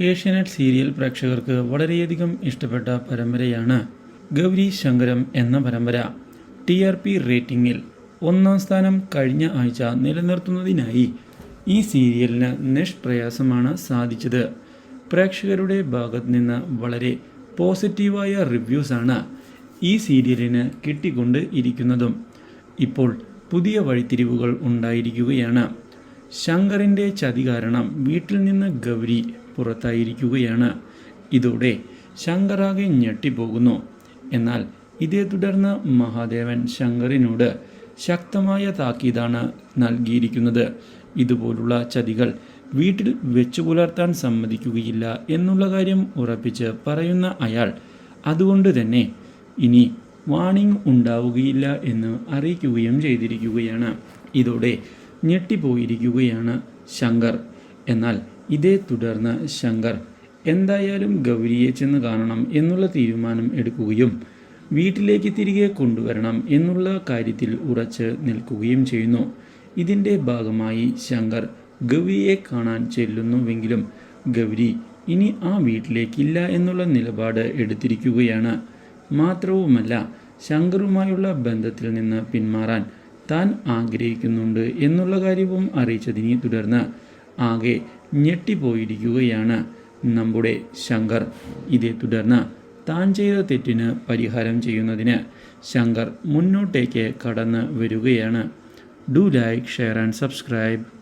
Asianet serial പ്രേക്ഷകർക്ക് വളരെയധികം ഇഷ്ടപ്പെട്ട പരമ്പരയാണ് ഗൗരി ശങ്കരം എന്ന പരമ്പര. ടി ആർ പി റേറ്റിംഗിൽ ഒന്നാം സ്ഥാനം കഴിഞ്ഞ ആഴ്ച നിലനിർത്തുന്നതിനായി ഈ സീരിയലിന് നിഷ്പ്രയാസമാണ് സാധിച്ചത്. പ്രേക്ഷകരുടെ ഭാഗത്ത് നിന്ന് വളരെ പോസിറ്റീവായ റിവ്യൂസാണ് ഈ സീരിയലിന് കിട്ടിക്കൊണ്ട് ഇരിക്കുന്നതും ഇപ്പോൾ പുതിയ വഴിത്തിരിവുകൾ ഉണ്ടായിരിക്കുകയാണ്. ശങ്കറിന്റെ ചതി കാരണം വീട്ടിൽ നിന്ന് ഗൗരി പുറത്തായിരിക്കുകയാണ്. ഇതോടെ ശങ്കറാകെ ഞെട്ടിപ്പോകുന്നു. എന്നാൽ ഇതേ തുടർന്ന് മഹാദേവൻ ശങ്കറിനോട് ശക്തമായ താക്കീതാണ് നൽകിയിരിക്കുന്നത്. ഇതുപോലുള്ള ചതികൾ വീട്ടിൽ വെച്ചു പുലർത്താൻ സമ്മതിക്കുകയില്ല എന്നുള്ള കാര്യം ഉറപ്പിച്ച് പറയുന്ന അയാൾ അതുകൊണ്ട് തന്നെ ഇനി വാണിംഗ് ഉണ്ടാവുകയില്ല എന്ന് അറിയിക്കുകയും ചെയ്തിരിക്കുകയാണ്. ഇതോടെ ഞെട്ടിപ്പോയിരിക്കുകയാണ് ശങ്കർ. എന്നാൽ ഇതേ തുടർന്ന് ശങ്കർ എന്തായാലും ഗൗരിയെ ചെന്ന് കാണണം എന്നുള്ള തീരുമാനം എടുക്കുകയും വീട്ടിലേക്ക് തിരികെ കൊണ്ടുവരണം എന്നുള്ള കാര്യത്തിൽ ഉറച്ച് നിൽക്കുകയും ചെയ്യുന്നു. ഇതിന്റെ ഭാഗമായി ശങ്കർ ഗൗരിയെ കാണാൻ ചെല്ലുന്നുവെങ്കിലും ഗൗരി ഇനി ആ വീട്ടിലേക്കില്ല എന്നുള്ള നിലപാട് എടുത്തിരിക്കുകയാണ്. മാത്രവുമല്ല ശങ്കറുമായുള്ള ബന്ധത്തിൽ നിന്ന് പിന്മാറാൻ താൻ ആഗ്രഹിക്കുന്നുണ്ട് എന്നുള്ള കാര്യവും അറിയിച്ചതിനെ തുടർന്ന് ആകെ ഞെട്ടിപ്പോയിരിക്കുകയാണ് നമ്മുടെ ശങ്കർ. ഇതേ തുടർന്ന് താൻ ചെയ്ത തെറ്റിന് പരിഹാരം ചെയ്യുന്നതിന് ശങ്കർ മുന്നോട്ടേക്ക് കടന്ന് വരികയാണ്. Do like share and subscribe